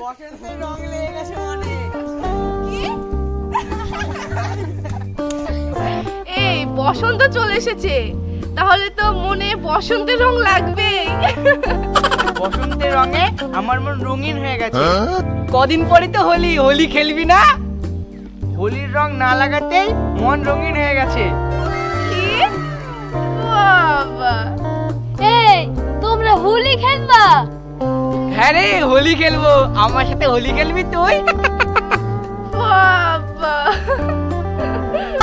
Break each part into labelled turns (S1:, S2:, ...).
S1: বসন্তের রং লেগে গেছে মনে
S2: এই বসন্ত চলে এসেছে। তাহলে তো মনে বসন্তের রং লাগবে
S1: বসন্তের রঙে আমার মন রঙিন হয়ে গেছে। কদিন পরে তো হোলি। হোলি খেলবি না? হোলির রং না লাগাতেই মন রঙিন হয়ে গেছে। হ্যাঁ রে হোলি খেলব। আমার সাথে হোলি খেলবি তুই?
S2: বাবা।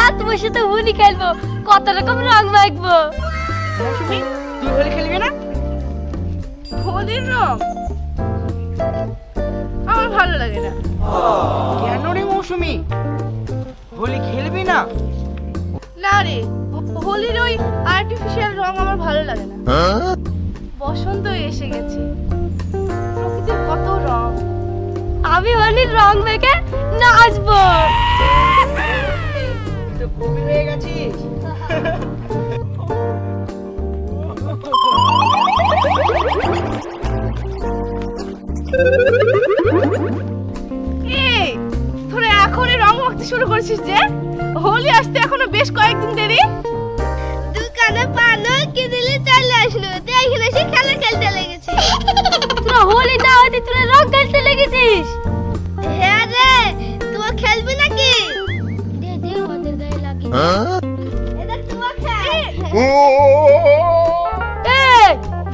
S3: আর তোমার সাথে হোলি খেলব কত রকম রং মাখবো।
S1: মৌসুমি তুই হোলি খেলবি না?
S2: হোলির রং? আমার ভালো লাগে না।
S1: কেন রে মৌসুমি? হোলি খেলবি না?
S2: না রে হোলির ওই আর্টিফিশিয়াল রং আমার ভালো লাগে না। বসন্ত এসে গেছে। প্রকৃতির কত রং।
S3: আমি হোলির রং মেখে নাচবো।
S1: কবি হয়ে গেছিস।
S2: এই তোরা এখনই রং মাখতে শুরু করেছিস যে? হোলি আসতে এখনও বেশ কয়েকদিন দেরি।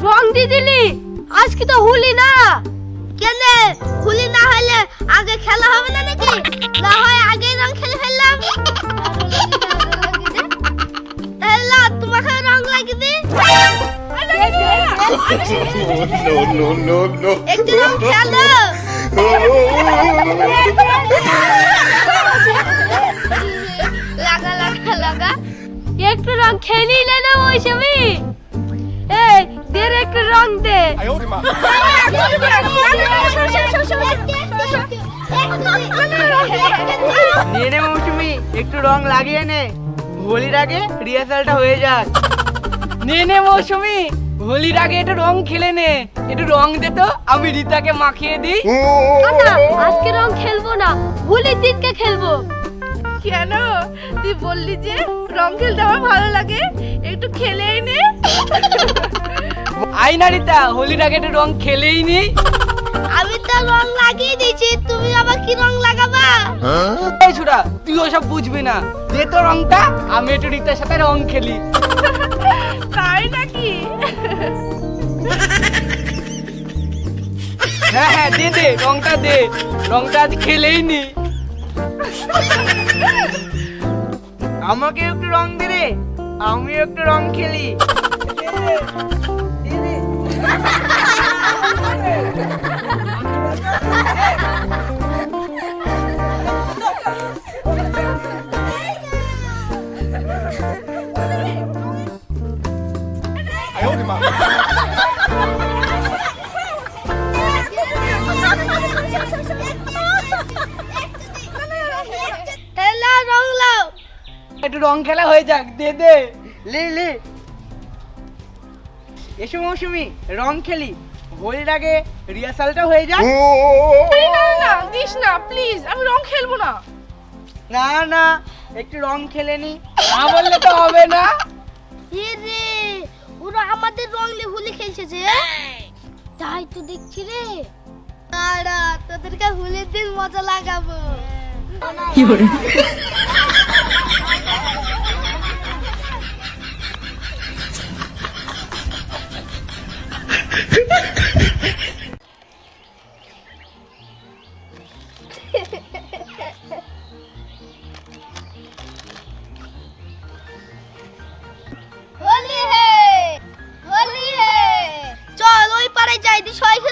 S3: রং দিয়ে দিলি? আজকে তো হোলি না? কেন? হোলি না হলে আগে খেলা হবে না নাকি? না হয় আগে রং খেলে ফেললাম। তাহলে তোমাকে রং লাগিয়ে
S4: no, no, no, no.
S3: একটু রং খেলো। একটু রং খেলি না না ওই ছবি এই দে রে একটু রং দে।
S1: নে নে মৌসুমি একটু রং লাগিয়ে নে। হোলির আগে রিহার্সালটা হয়ে যাক। নে নে মৌসুমি হোলির আগে একটু রং খেলে নে। একটু রং দে তো আমি রিতাকে মাখিয়ে দিই।
S3: না আজকে রং খেলব না হোলির দিনকে খেলব।
S2: কেন? তুই বললি যে রং খেলতে আমার ভালো লাগে। একটু খেলেই নে।
S1: আই না রিতা হোলির আগে একটু রং খেলেই নি।
S3: আমি তো রং লাগিয়ে দিয়েছি তুমি আবার কি রং লাগাবা?
S1: এই ছোড়া তুই ওসব বুঝবি না। দে তো রংটা আমি একটু রিতার সাথে রং খেলি।
S2: তাই নাকি?
S1: হ্যাঁ হ্যাঁ দে দে রংটা দে। রংটা আজ খেলেই নি। আমাকে একটু রং দে রে আমি একটু রং খেলি
S3: তাহলে
S1: একটু রং খেলা হয়ে যাক দে দে। লে লে। এসো মৌসুমি রং খেলি। হোলির আগে রিহার্সালটা হয়ে যাক।
S2: না না, না দিস না প্লিজ আমি রং খেলব না।
S1: না না একটু রং খেলে নি। না বললে তো হবে না।
S3: এ রে ওরা আমাদের রং নিয়ে হোলি খেলছে যে। তাই তো দেখছি রে। দাঁড়া তোদেরকে হোলির দিন মজা লাগাবো। হোলি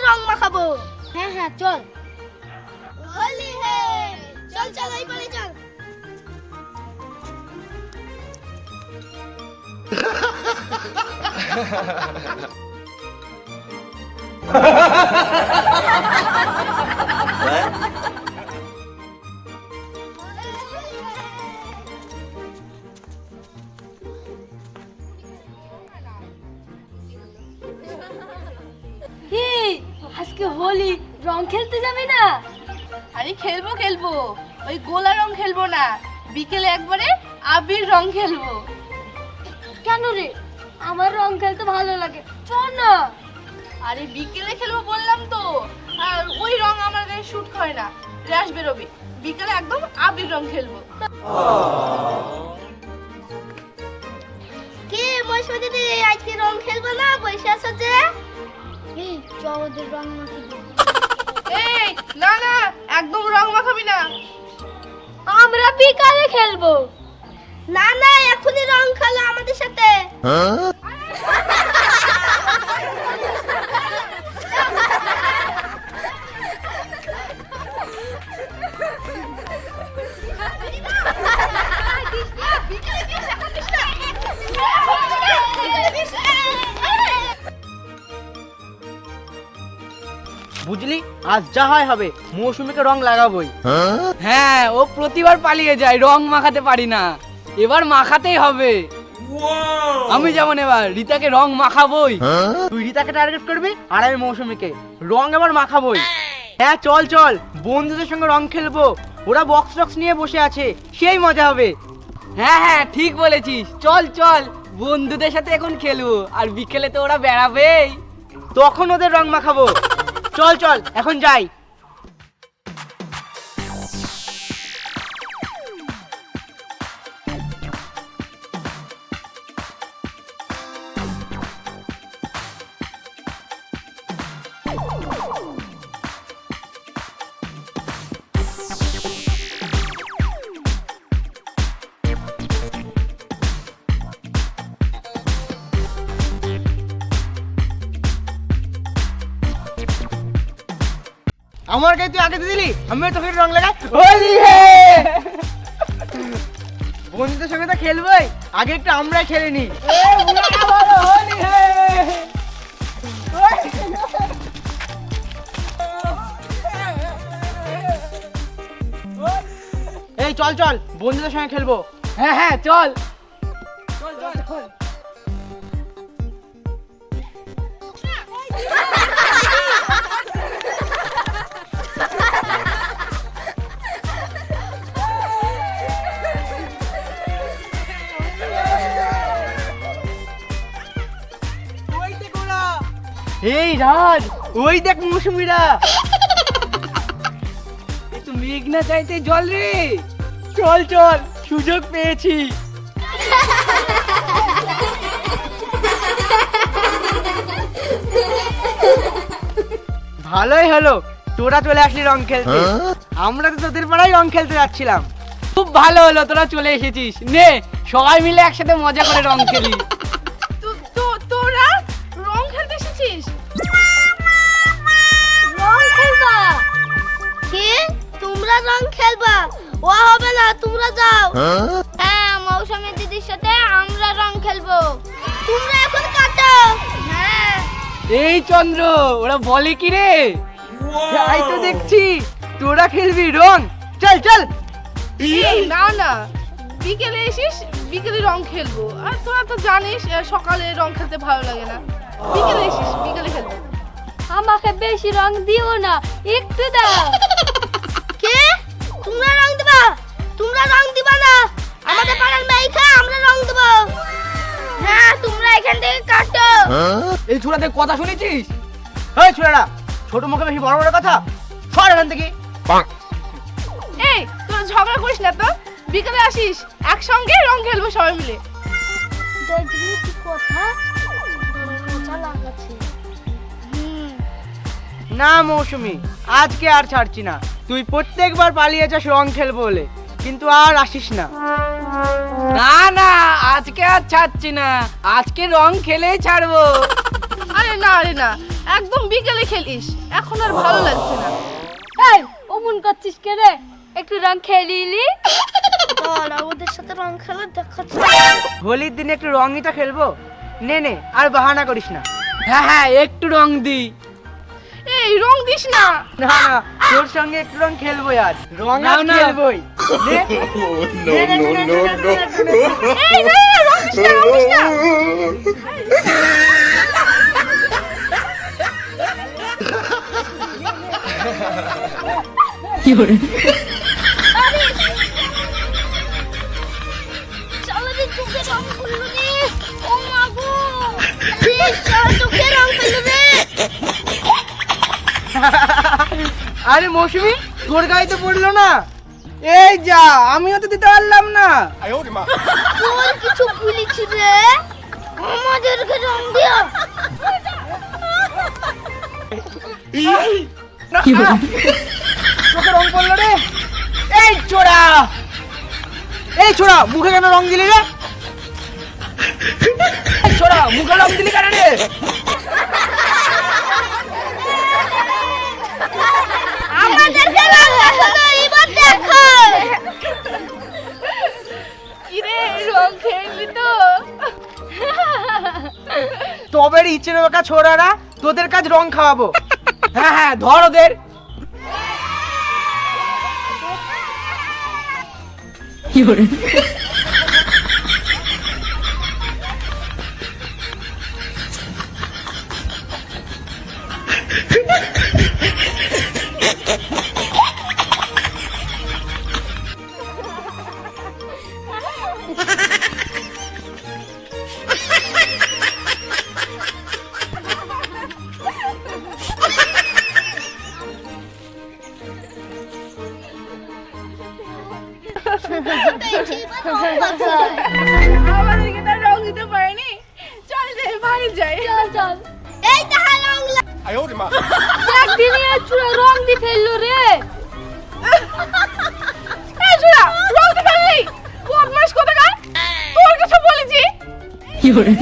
S3: রং মাখাবো। হ্যাঁ হ্যাঁ চল। হোলি হে চল চল ওই পারে চল। এই আজকে হোলি রং খেলতে যাবি না?
S2: আরে খেলব খেলব। ওই গোলা রং খেলব না। বিকেলে একবারে আবির রং খেলব।
S3: কেন রে? আমার রং খেলতে ভালো লাগে। চল না।
S2: আরে বিকেলে খেলব বললাম তো। আর ওই রং আমার গায়ে শুট করে না। র্যাশ বেরোবে। বিকেলে একদম আবির রং খেলব।
S3: কে মৌসুমী দিদি আজকে রং খেলব না? পয়সা আছে এই চল রং দিই।
S2: এই না না একদম রং মাখাবি না।
S3: আমরা বিকালে খেলব। না না এখনই রং খেলো আমাদের সাথে।
S1: বুঝলি? আজ যা হয় হবে মৌসুমীকে রং লাগাবোই। হ্যাঁ ও প্রতিবার পালিয়ে যায় রং মাখাতে পারি না। এবার মাখাতেই হবে। আমি যেমন এবার রিতাকে রং মাখাবোই। তুই রিতাকে টার্গেট করবি আর আমি মৌসুমীকে। রং এবার মাখাবোই। হ্যাঁ চল চল বন্ধুদের সঙ্গে রং খেলব। ওরা বক্স টক্স নিয়ে বসে আছে সেই মজা হবে। হ্যাঁ হ্যাঁ ঠিক বলেছিস। চল চল বন্ধুদের সাথে এখন খেলব আর বিকেলে তো ওরা বেড়াবেই। তখন ওদের রং মাখাবো। চল চল এখন যাই। আমার গায়ে তুই আগে দিয়ে দিলি? আমিও তোকে রং লাগাই। হোলি হে বন্ধুদের সঙ্গে তো খেলবই। আগে একটু আমরা খেলে নি। হোলি হে এই চল চল। বন্ধুদের সঙ্গে খেলব। হ্যাঁ হ্যাঁ চল। এই রাজ ওই দেখ মৌসুমিরা। একটু মেঘ না চাইতে জল রে। চল চল সুযোগ পেয়েছি। ভালোই হলো তোরা চলে আসলি রং খেলতে। আমরা তো তোদের পাড়ায় রং খেলতে যাচ্ছিলাম। খুব ভালো হলো তোরা চলে এসেছিস। নে সবাই মিলে একসাথে মজা করে রং খেলি।
S3: কি তোমরা রং খেলবা। ও হবে না তোমরা যাও। হ্যাঁ? মৌসুমী দিদির সাথে আমরা রং খেলব। তোমরা এখন কাটো। হ্যাঁ।
S1: এই চন্দ্র ওরা বলে কি রে? তাই তো দেখছি তোরা খেলবি রং। চল চল।
S2: না না। বিকেলে এসিস বিকেলে রং খেলব। আর তোরা তো জানিস সকালে রং খেলতে ভালো লাগে না। বিকেলে এসিস বিকেলে খেলব।
S3: আমাকে বেশি রং দিও না একটু দাও। তোমরা রং দিবা? তোমরা রং দিবা না? আমাদের পাড়ার মেয়েকে আমরা রং দেব। হ্যাঁ তোমরা এখান থেকে কাটো।
S1: এই ছোড়াদের কথা শুনেছিস? এই ছোড়ারা ছোট মুখে বেশি বড় বড় কথা? সর এখান থেকে।
S2: এই তোরা ঝগড়া করিস না তো? বিকেলে আসিস একসঙ্গে রং খেলব সবাই মিলে।
S3: দেখলি কি কথা? মজা লাগাচ্ছে
S1: না মৌসুমি আজকে আর ছাড়ছি না। তুই প্রত্যেকবার পালিয়ে যাস রং খেলব বলে কিন্তু আর আসিস না। না না আজকে আর ছাড়ছি না। আজকে রং খেলেই ছাড়বো।
S2: আরে না আরে না একদম বিকেলে খেলিস। এখন আর ভালো লাগছে না।
S3: এই অমন করছিস কে রে? একটু রং খেলিলি? বল ওদের সাথে রং খেলা দেখাচ্ছি।
S1: হোলির দিনে একটু রঙই তো খেলব? নে নে আর বাহানা করিস না। হ্যাঁ হ্যাঁ একটু রং দি।
S2: এই রং দিস না।
S1: না না তোর সঙ্গে একটু রং খেলব আজ। রং আর খেলবোই। নে।
S2: না, না, না.
S3: চলো রে রং রে ও মা গো প্লিজ চলো চোখে রং করল রে
S1: আরে মৌসুমি তোর গায়ে তো পড়ল না। এই যা আমিও তো দিতে পারলাম না।
S3: তোর কিছু ভুলিছি রে। আমাদেরকে রং দিও
S1: চোখে রং পড়ল রে। এই ছোড়া। এই ছোড়া মুখে কেন রং দিলি রে? এই ছোড়া মুখে রং দিলি কেন রে? তবে ইচ্ছে বেকা ছোড়ারা তোদের কাজ রং খাওয়াবো। হ্যাঁ হ্যাঁ ধর ওদের।
S2: আমাদেরকে তার রং দিতে পারেনি চল যাই বাড়ি যাই
S3: চল চল এই তাহা রং দেখ রং দি ফেলল রে।
S2: 有人